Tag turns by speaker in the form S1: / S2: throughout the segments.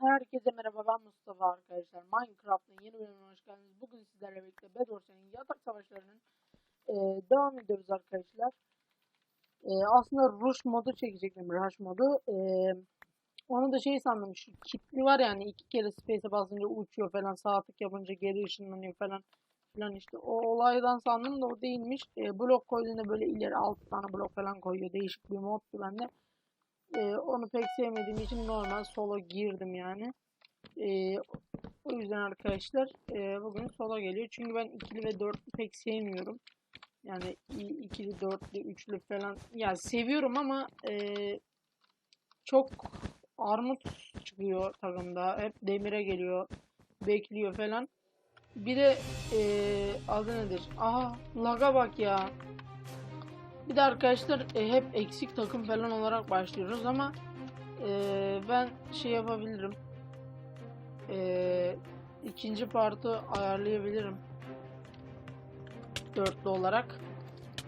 S1: Herkese merhaba ben Mustafa arkadaşlar. Minecraft'ın yeni bölümüne hoş geldiniz. Bugün sizlerle birlikte Bedwars'ın yatak savaşlarının e, devam ediyoruz arkadaşlar. E, aslında Rush modu çekecektim Rush modu. E, onu da şey sandım şu kitli var yani iki kere space'e basınca uçuyor falan sağ tık yapınca geri ışınlanıyor falan falan işte o olaydan sandım da o değilmiş. E, blok koyduğunda böyle ileri 6 tane blok falan koyuyor. Değişik bir moddu bende. Ee, onu pek sevmediğim için normal solo girdim yani. Ee, o yüzden arkadaşlar e, bugün solo geliyor. Çünkü ben ikili ve dörtlü pek sevmiyorum. Yani ikili, dörtlü, üçlü falan. Ya seviyorum ama e, çok armut çıkıyor takımda. Hep demire geliyor. Bekliyor falan. Bir de e, adı nedir? Aha laga bak ya. Bir de arkadaşlar e, hep eksik takım falan olarak başlıyoruz ama e, ben şey yapabilirim. E, ikinci partı ayarlayabilirim. Dörtlü olarak.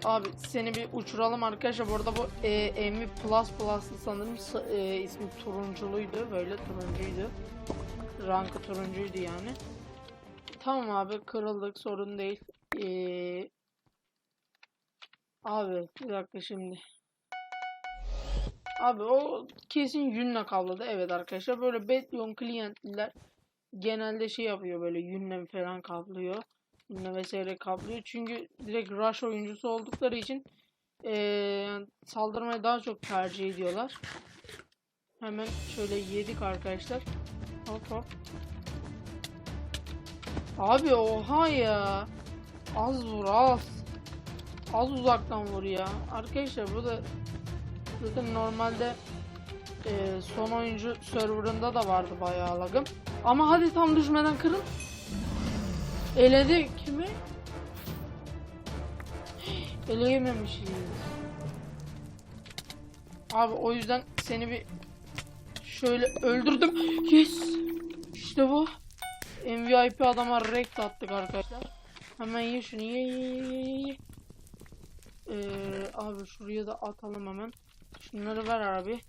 S1: Abi seni bir uçuralım arkadaşlar. Bu arada bu e, MV Plus Plus'lı sanırım sa- e, ismi turunculuydu. Böyle turuncuydu. Rankı turuncuydu yani. Tamam abi kırıldık sorun değil. Eee Abi bir dakika şimdi. Abi o kesin yünle kablodu. Evet arkadaşlar böyle Bedlion client'liler genelde şey yapıyor böyle yünle falan kaplıyor. Yünle vesaire kaplıyor. Çünkü direkt rush oyuncusu oldukları için eee, saldırmayı daha çok tercih ediyorlar. Hemen şöyle yedik arkadaşlar. Hop hop. Abi oha ya. Az vur az. Az uzaktan vur ya. Arkadaşlar bu da zaten normalde e, son oyuncu serverında da vardı bayağı lagım. Ama hadi tam düşmeden kırın. Eledi kimi? Eleyememişiz. Abi o yüzden seni bir şöyle öldürdüm. Yes. İşte bu. MVP adama rekt attık arkadaşlar. Hemen ye şunu ye ye ye ye. Ee, abi şuraya da atalım hemen. Şunları ver abi.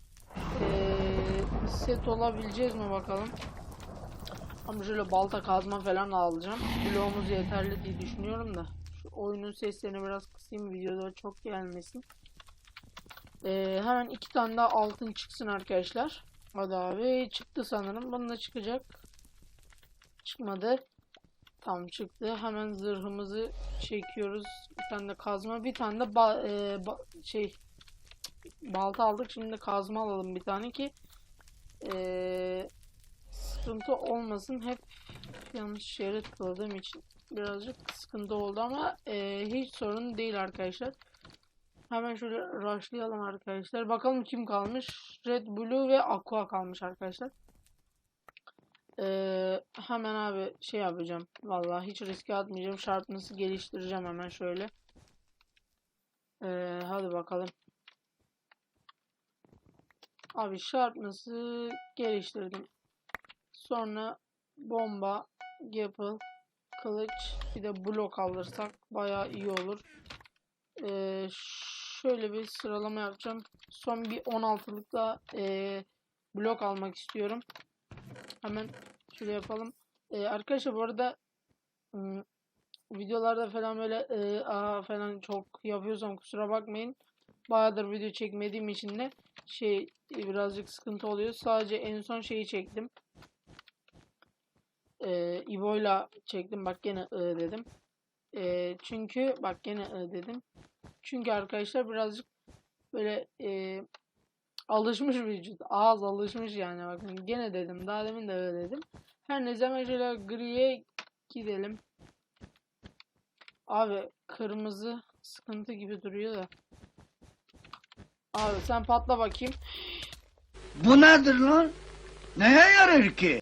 S1: Ee, set olabileceğiz mi bakalım. Ama şöyle balta kazma falan alacağım. Bloğumuz yeterli diye düşünüyorum da. Şu oyunun seslerini biraz kısayım videoda çok gelmesin. Ee, hemen iki tane daha altın çıksın arkadaşlar. Hadi abi çıktı sanırım. Bunun da çıkacak. Çıkmadı. Tam çıktı. Hemen zırhımızı çekiyoruz. Bir tane de kazma, bir tane de ba- e, ba- şey balta aldık. Şimdi de kazma alalım bir tane ki e, sıkıntı olmasın. Hep yanlış yere tıkladığım için birazcık sıkıntı oldu ama e, hiç sorun değil arkadaşlar. Hemen şöyle rushlayalım arkadaşlar. Bakalım kim kalmış? Red, Blue ve Aqua kalmış arkadaşlar. Ee, hemen abi şey yapacağım. Vallahi hiç riske atmayacağım. Sharpness'ı geliştireceğim hemen şöyle. Ee, hadi bakalım. Abi Sharpness'ı geliştirdim. Sonra bomba, Gapple, kılıç, bir de blok alırsak bayağı iyi olur. Ee, şöyle bir sıralama yapacağım. Son bir 16'lık da ee, blok almak istiyorum. Hemen şöyle yapalım. Ee, arkadaşlar bu arada ım, videolarda falan böyle e, aha falan çok yapıyorsam kusura bakmayın. Bayağıdır video çekmediğim için de şey e, birazcık sıkıntı oluyor. Sadece en son şeyi çektim. Ee, İbo'yla çektim. Bak gene ı dedim. Ee, çünkü bak gene ı dedim. Çünkü arkadaşlar birazcık böyle e, alışmış vücut. Ağız alışmış yani bakın. Gene dedim. Daha demin de öyle dedim. Her ne zaman şöyle griye gidelim. Abi kırmızı sıkıntı gibi duruyor da. Abi sen patla bakayım.
S2: Bu nedir lan? Neye yarar ki?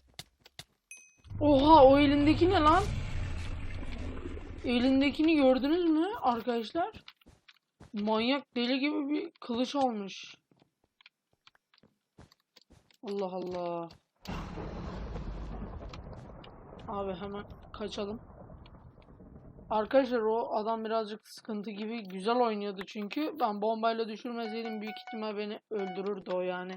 S1: Oha o elindeki ne lan? Elindekini gördünüz mü arkadaşlar? Manyak deli gibi bir kılıç almış. Allah Allah. Abi hemen kaçalım. Arkadaşlar o adam birazcık sıkıntı gibi güzel oynuyordu çünkü ben bombayla düşürmeseydim büyük ihtimal beni öldürürdü o yani.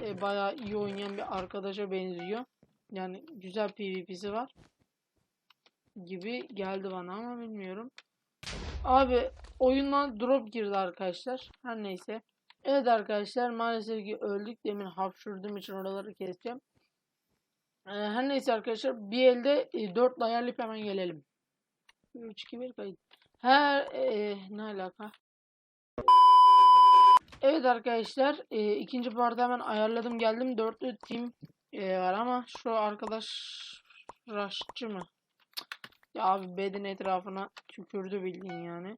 S1: e, bayağı iyi oynayan bir arkadaşa benziyor. Yani güzel PvP'si var gibi geldi bana ama bilmiyorum. Abi oyundan drop girdi arkadaşlar. Her neyse. Evet arkadaşlar maalesef ki öldük. Demin hapşırdığım için oraları keseceğim. Ee, her neyse arkadaşlar bir elde e, 4 ayarlayıp hemen gelelim. 3 2 1 kayıt. Her e, ne alaka? Evet arkadaşlar e, ikinci partı hemen ayarladım geldim. Dörtlü team e, var ama şu arkadaş rushçı mı? Ya abi bedin etrafına tükürdü bildiğin yani.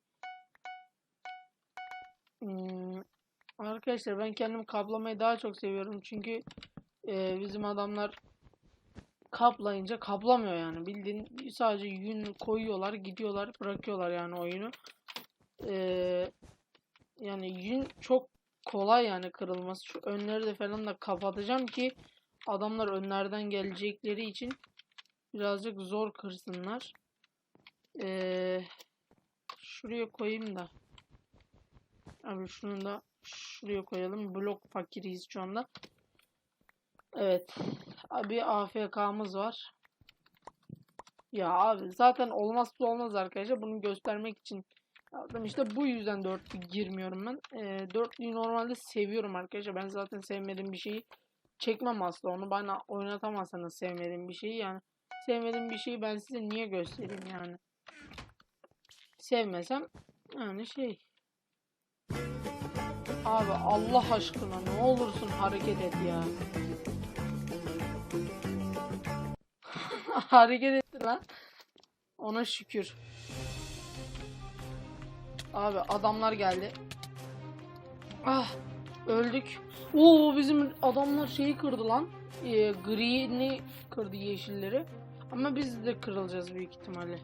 S1: Hmm, arkadaşlar ben kendimi kaplamayı daha çok seviyorum çünkü e, bizim adamlar kaplayınca kaplamıyor yani bildiğin sadece yün koyuyorlar gidiyorlar bırakıyorlar yani oyunu. E, yani yün çok kolay yani kırılması. Şu önleri de falan da kapatacağım ki adamlar önlerden gelecekleri için birazcık zor kırsınlar. Ee, şuraya koyayım da. Abi şunu da şuraya koyalım. Blok fakiriyiz şu anda. Evet. Abi AFK'mız var. Ya abi zaten olmazsa olmaz arkadaşlar. Bunu göstermek için yaptım. İşte bu yüzden dörtlü girmiyorum ben. Ee, dörtlüyü normalde seviyorum arkadaşlar. Ben zaten sevmediğim bir şeyi çekmem asla. Onu bana oynatamazsanız sevmediğim bir şeyi yani. Sevmediğim bir şeyi ben size niye göstereyim yani. Sevmesem yani şey. Abi Allah aşkına ne olursun hareket et ya. hareket etti lan. Ona şükür. Abi adamlar geldi. Ah öldük. Oo bizim adamlar şeyi kırdı lan. Ee, green'i kırdı yeşilleri. Ama biz de kırılacağız büyük ihtimalle.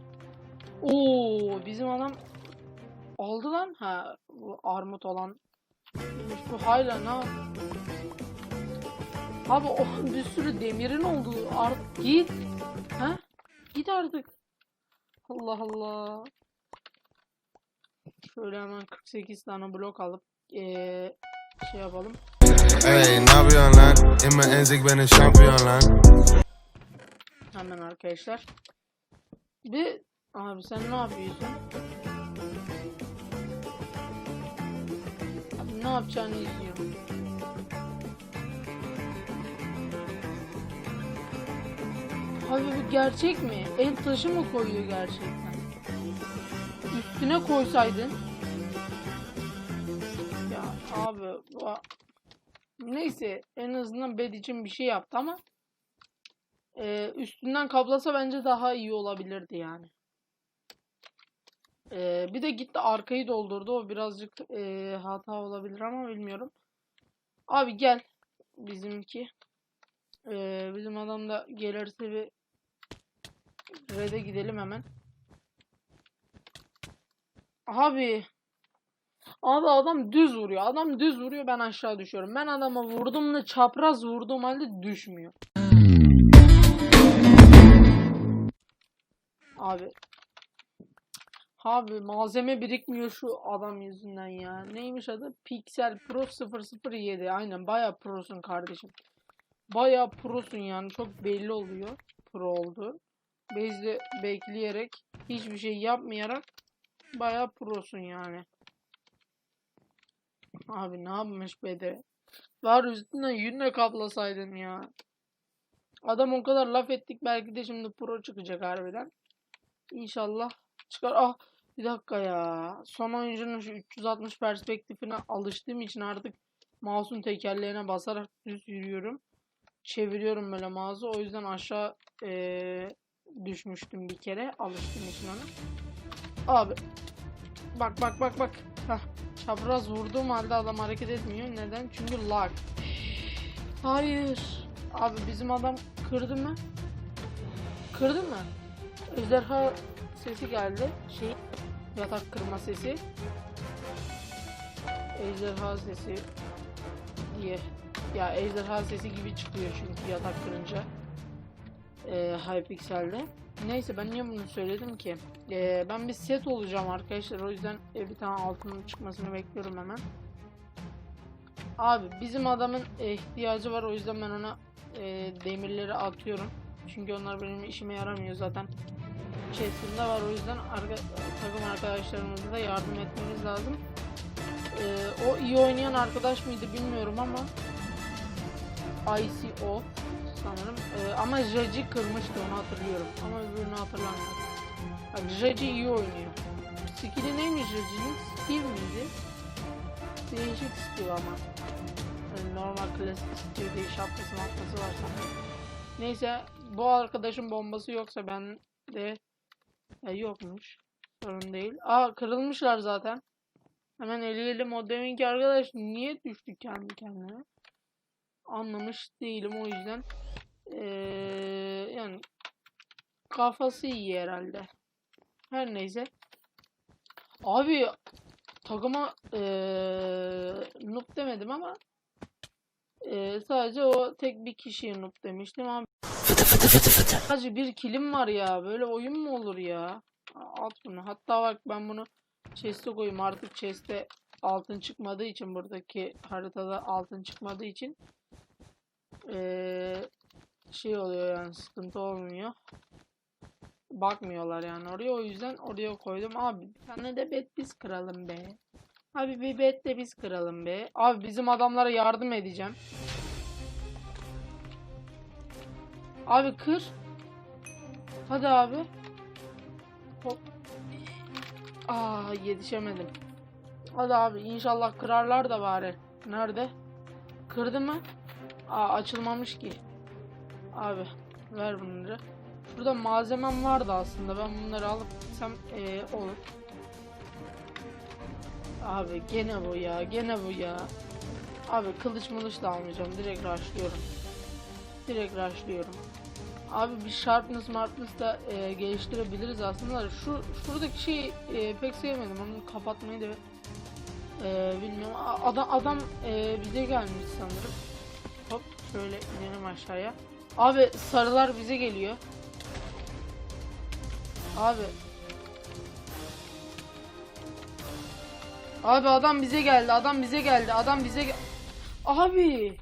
S1: Oo bizim adam aldı lan. Ha bu armut olan. Bu hala ne yap- Abi o bir sürü demirin oldu. Artık git. Ha? Git artık. Allah Allah. Şöyle hemen 48 tane blok alıp eee şey yapalım.
S3: Ey ne yapıyorsun lan? İmmi Enzik benim şampiyon lan.
S1: Hemen arkadaşlar. Bir abi sen ne yapıyorsun? Abi ne yapacağını izliyorum. Bu gerçek mi? El taşı mı koyuyor gerçekten? Üstüne koysaydın. Ya abi bu... Neyse en azından bed için bir şey yaptı ama ee, üstünden kaplasa bence daha iyi olabilirdi yani. Ee, bir de gitti arkayı doldurdu. O birazcık ee, hata olabilir ama bilmiyorum. Abi gel. Bizimki. Ee, bizim adam da gelirse bir Red'e gidelim hemen. Abi. Abi adam düz vuruyor. Adam düz vuruyor ben aşağı düşüyorum. Ben adama vurdum da çapraz vurduğum halde düşmüyor. Abi. Abi malzeme birikmiyor şu adam yüzünden ya. Neymiş adı? Pixel Pro 007. Aynen baya prosun kardeşim. Baya prosun yani çok belli oluyor pro oldu. Base'de bekleyerek hiçbir şey yapmayarak baya prosun yani. Abi ne yapmış be de. Var üstünden yünle kaplasaydın ya. Adam o kadar laf ettik belki de şimdi pro çıkacak harbiden. İnşallah çıkar. Ah bir dakika ya. Son oyuncunun şu 360 perspektifine alıştığım için artık mouse'un tekerleğine basarak düz yürüyorum. Çeviriyorum böyle mouse'u. O yüzden aşağı eee, düşmüştüm bir kere. Alıştığım için ona. Abi. Bak bak bak bak. Hah. Çapraz vurduğum halde adam hareket etmiyor. Neden? Çünkü lag. Hayır. Abi bizim adam kırdı mı? Kırdı mı? Ejderha sesi geldi. Şey yatak kırma sesi. Ejderha sesi diye. Ya ejderha sesi gibi çıkıyor çünkü yatak kırınca. Ee, Hypixel'de. Neyse ben niye bunu söyledim ki? Ee, ben bir set olacağım arkadaşlar. O yüzden e, bir tane altının çıkmasını bekliyorum hemen. Abi bizim adamın e, ihtiyacı var o yüzden ben ona e, demirleri atıyorum. Çünkü onlar benim işime yaramıyor zaten. Chest'imde var o yüzden arka, takım arkadaşlarımıza da yardım etmemiz lazım. E, o iyi oynayan arkadaş mıydı bilmiyorum ama ICO sanırım. E, ama Jaji kırmıştı onu hatırlıyorum. Ama öbürünü hatırlamıyorum. Bak Jaji iyi oynuyor. Skill'i neymiş Jaji'nin? Skill miydi? Değişik skill ama. Yani normal klasik skill değil şapkası matkası var sanırım. Neyse bu arkadaşın bombası yoksa ben de ya yokmuş. Sorun değil. Aa kırılmışlar zaten. Hemen eleyelim o deminki arkadaş niye düştü kendi kendine? Anlamış değilim o yüzden. Ee, yani kafası iyi herhalde. Her neyse. Abi takıma eee noob demedim ama eee, sadece o tek bir kişiye noob demiştim abi. Sadece bir kilim var ya. Böyle oyun mu olur ya? At bunu. Hatta bak ben bunu chest'e koyayım. Artık chest'e altın çıkmadığı için buradaki haritada altın çıkmadığı için eee, şey oluyor yani sıkıntı olmuyor. Bakmıyorlar yani oraya o yüzden oraya koydum. Abi bir tane de bet biz kıralım be. Abi bir bet de biz kıralım be. Abi bizim adamlara yardım edeceğim. Abi kır. Hadi abi. Hop. Aa yetişemedim. Hadi abi inşallah kırarlar da bari. Nerede? Kırdı mı? Aa açılmamış ki. Abi ver bunları. Şurada malzemem vardı aslında. Ben bunları alıp gitsem eee, olur. Abi gene bu ya. Gene bu ya. Abi kılıç mılıç da almayacağım. Direkt rushlıyorum. Direkt rushlıyorum. Abi bir sharpness marpness da eee, geliştirebiliriz aslında. da Şu şuradaki şeyi eee, pek sevmedim. Onu kapatmayı da eee, bilmiyorum. Adam adam eee, bize gelmiş sanırım. Şöyle inelim aşağıya. Abi sarılar bize geliyor. Abi. Abi adam bize geldi. Adam bize geldi. Adam bize Abi.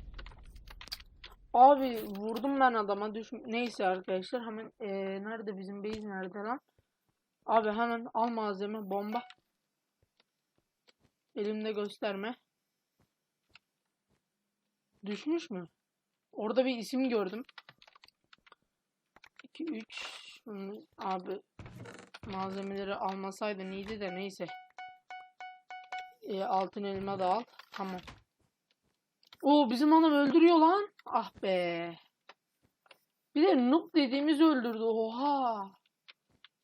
S1: Abi vurdum ben adama düş. Neyse arkadaşlar hemen eee, nerede bizim base nerede lan? Abi hemen al malzeme bomba. Elimde gösterme. Düşmüş mü? Orada bir isim gördüm. 2 3 abi malzemeleri almasaydın iyiydi de neyse. E, altın elma da al. Tamam. Oo bizim adam öldürüyor lan. Ah be. Bir de noob dediğimiz öldürdü. Oha.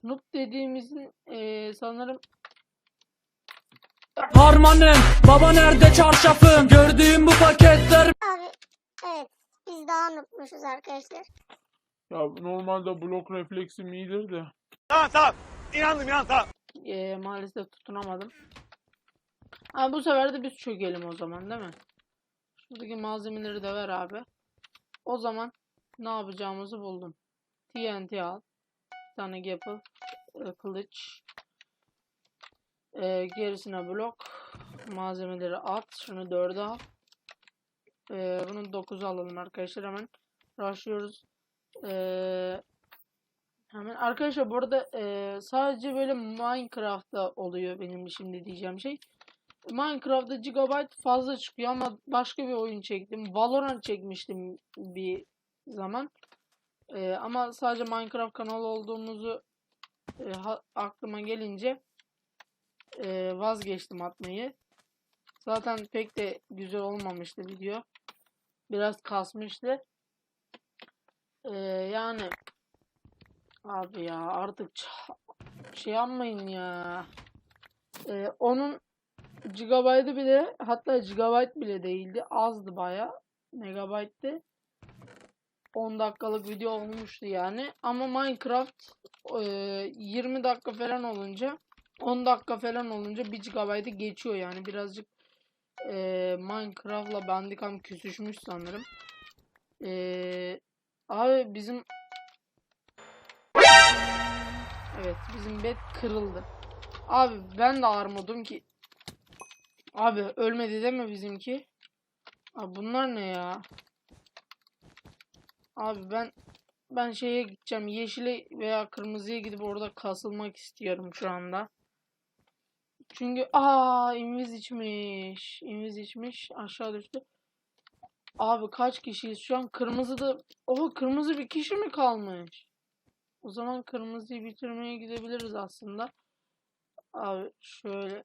S1: Noob dediğimizin e, sanırım
S4: Harmanım baba nerede çarşafım gördüğüm bu paketler
S5: Abi evet biz daha unutmuşuz arkadaşlar.
S6: Ya normalde blok refleksim iyidir de.
S1: e, maalesef tutunamadım. Ha, bu sefer de biz çökelim o zaman değil mi? Şuradaki malzemeleri de ver abi. O zaman ne yapacağımızı buldum. TNT al. Bir tane gapple. e, kılıç. E, gerisine blok. Malzemeleri at. Şunu 4'e al. E, bunu 9'a alalım arkadaşlar hemen. Rushlıyoruz. E, hemen arkadaşlar bu arada e, sadece böyle Minecraft'ta oluyor benim şimdi diyeceğim şey. Minecraft'ta gigabyte fazla çıkıyor ama başka bir oyun çektim. Valorant çekmiştim bir zaman. Ee, ama sadece Minecraft kanalı olduğumuzu e, aklıma gelince e, vazgeçtim atmayı. Zaten pek de güzel olmamıştı video. Biraz kasmıştı. Ee, yani abi ya artık şey yapmayın ya. Ee, onun gigabaytı bile hatta gigabyte bile değildi. Azdı baya. Megabayttı. 10 dakikalık video olmuştu yani. Ama Minecraft e, 20 dakika falan olunca 10 dakika falan olunca 1 GB'ı geçiyor yani. Birazcık e, Minecraft'la Bandicam küsüşmüş sanırım. E, abi bizim Evet bizim bed kırıldı. Abi ben de armudum ki Abi ölmedi mi bizimki? Abi bunlar ne ya? Abi ben ben şeye gideceğim. Yeşile veya kırmızıya gidip orada kasılmak istiyorum şu anda. Çünkü aa inviz içmiş. İnviz içmiş. Aşağı düştü. Abi kaç kişiyiz şu an? Kırmızıda Oha kırmızı bir kişi mi kalmış? O zaman kırmızıyı bitirmeye gidebiliriz aslında. Abi şöyle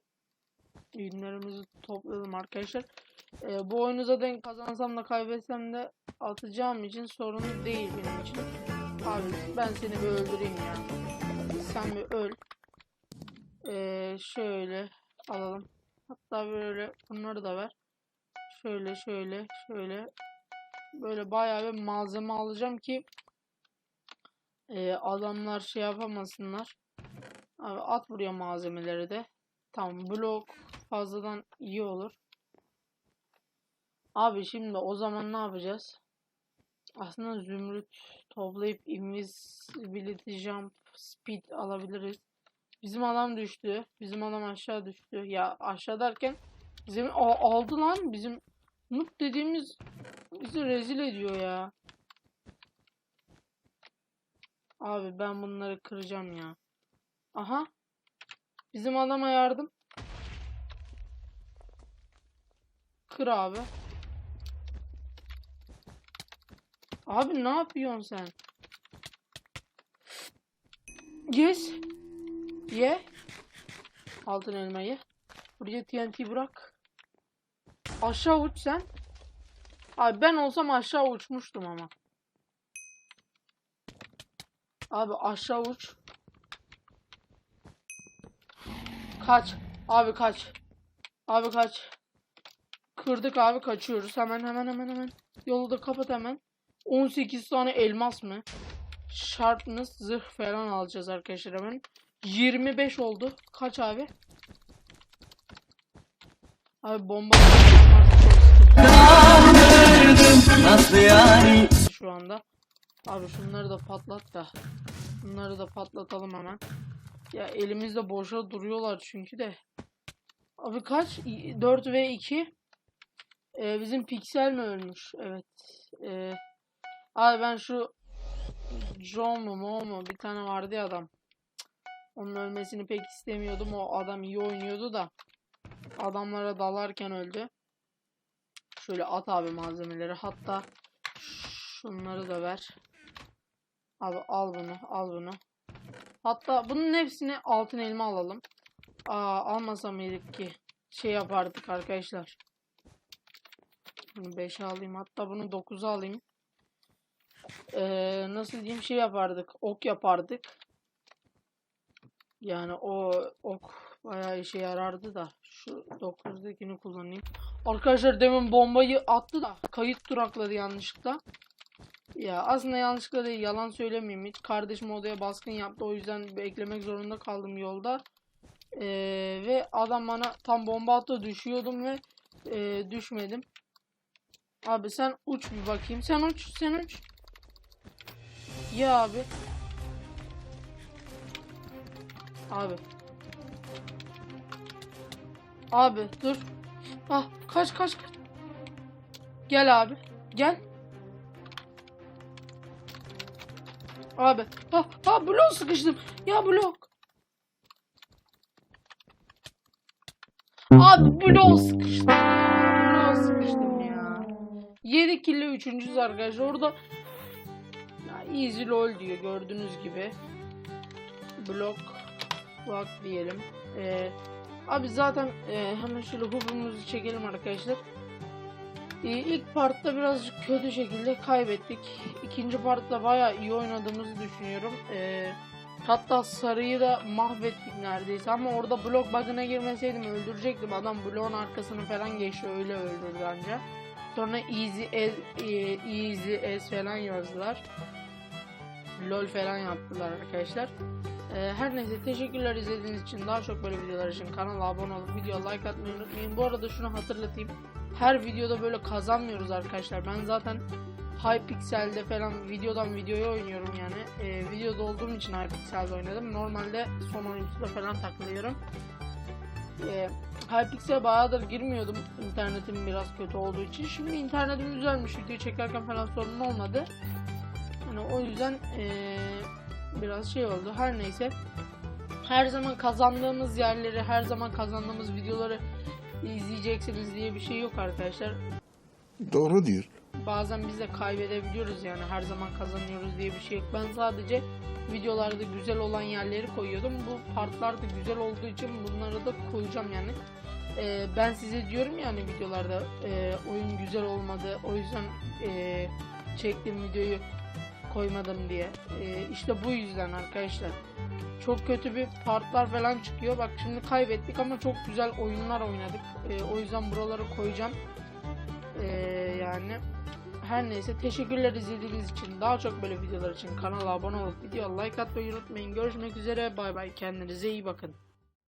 S1: ürünlerimizi toplayalım arkadaşlar. Ee, bu oyunu zaten kazansam da kaybetsem de atacağım için sorun değil benim için. Abi ben seni bir öldüreyim ya. Sen bir öl. Ee, şöyle alalım. Hatta böyle bunları da ver. Şöyle şöyle şöyle. Böyle bayağı bir malzeme alacağım ki e, adamlar şey yapamasınlar. Abi at buraya malzemeleri de. Tamam blok fazladan iyi olur. Abi şimdi o zaman ne yapacağız? Aslında zümrüt toplayıp invisibility jump speed alabiliriz. Bizim adam düştü. Bizim adam aşağı düştü. Ya aşağı derken bizim Aa, aldı lan bizim Mut dediğimiz bizi rezil ediyor ya. Abi ben bunları kıracağım ya. Aha. Bizim adama yardım. Kır abi. Abi ne yapıyorsun sen? Yes. Ye. Altın elmayı. Buraya TNT bırak. Aşağı uç sen. Abi ben olsam aşağı uçmuştum ama. Abi aşağı uç. Kaç. Abi kaç. Abi kaç. Kırdık abi kaçıyoruz. Hemen hemen hemen hemen. Yolu da kapat hemen. 18 tane elmas mı? Sharpness zırh falan alacağız arkadaşlar hemen. 25 oldu. Kaç abi? Abi bomba
S2: Nasıl yani?
S1: şu anda. Abi şunları da patlat da. Bunları da patlatalım hemen. Ya elimizde boşa duruyorlar çünkü de. Abi kaç? 4 ve 2. Ee, bizim piksel mi ölmüş? Evet. Ee, abi ben şu John mu Mo mu bir tane vardı ya adam. Onun ölmesini pek istemiyordum. O adam iyi oynuyordu da. Adamlara dalarken öldü. Şöyle at abi malzemeleri. Hatta şunları da ver. Abi al bunu, al bunu. Hatta bunun hepsini altın elma alalım. Aa almasam mıydık ki? Şey yapardık arkadaşlar. Bunu 5'e alayım. Hatta bunu 9'a alayım. Ee, nasıl diyeyim şey yapardık. Ok yapardık. Yani o ok bayağı işe yarardı da. Şu 9'dakini kullanayım. Arkadaşlar demin bombayı attı da kayıt durakladı yanlışlıkla. Ya aslında yanlışlıkla değil yalan söylemeyeyim hiç. Kardeşim odaya baskın yaptı o yüzden beklemek zorunda kaldım yolda. Ee, ve adam bana tam bomba attı düşüyordum ve e, düşmedim. Abi sen uç bir bakayım. Sen uç sen uç. Ya abi. Abi. Abi dur. Ah kaç kaç kaç. Gel abi. Gel. Abi. Ah, ah blok sıkıştım. Ya blok. Abi blok sıkıştım. Blok sıkıştım ya. 7 kille 3. arkadaşlar. Orada ya easy lol diyor gördüğünüz gibi. Blok bak diyelim. Ee, abi zaten e, hemen şöyle hubumuzu çekelim arkadaşlar. Ee, ilk partta birazcık kötü şekilde kaybettik. İkinci partta bayağı iyi oynadığımızı düşünüyorum. Ee, hatta sarıyı da mahvettik neredeyse ama orada blok bug'ına girmeseydim öldürecektim. Adam bloğun arkasını falan geçti öyle öldürdü anca. Sonra easy as, e, easy as falan yazdılar. LOL falan yaptılar arkadaşlar. Ee, her neyse teşekkürler izlediğiniz için. Daha çok böyle videolar için kanala abone olup video like atmayı unutmayın. Bu arada şunu hatırlatayım. Her videoda böyle kazanmıyoruz arkadaşlar. Ben zaten Hypixel'de falan videodan videoya oynuyorum yani. Ee, videoda olduğum için Hypixel'de oynadım. Normalde son oyuncuda falan takılıyorum. e, Hypixel'e bayağıdır girmiyordum. İnternetim biraz kötü olduğu için. Şimdi internetim düzelmiş. Video çekerken falan sorun olmadı. Hani o yüzden e, biraz şey oldu. Her neyse. Her zaman kazandığımız yerleri, her zaman kazandığımız videoları izleyeceksiniz diye bir şey yok arkadaşlar.
S7: Doğru diyor.
S1: Bazen biz de kaybedebiliyoruz yani her zaman kazanıyoruz diye bir şey yok. Ben sadece videolarda güzel olan yerleri koyuyordum. Bu partlar da güzel olduğu için bunları da koyacağım yani. Ee, ben size diyorum yani videolarda e, oyun güzel olmadı. O yüzden e, çektiğim videoyu koymadım diye. E, işte bu yüzden arkadaşlar. Çok kötü bir partlar falan çıkıyor. Bak şimdi kaybettik ama çok güzel oyunlar oynadık. E, o yüzden buraları koyacağım. E, yani her neyse teşekkürler izlediğiniz için. Daha çok böyle videolar için kanala abone olup video like atmayı unutmayın. Görüşmek üzere. Bay bay. Kendinize iyi bakın.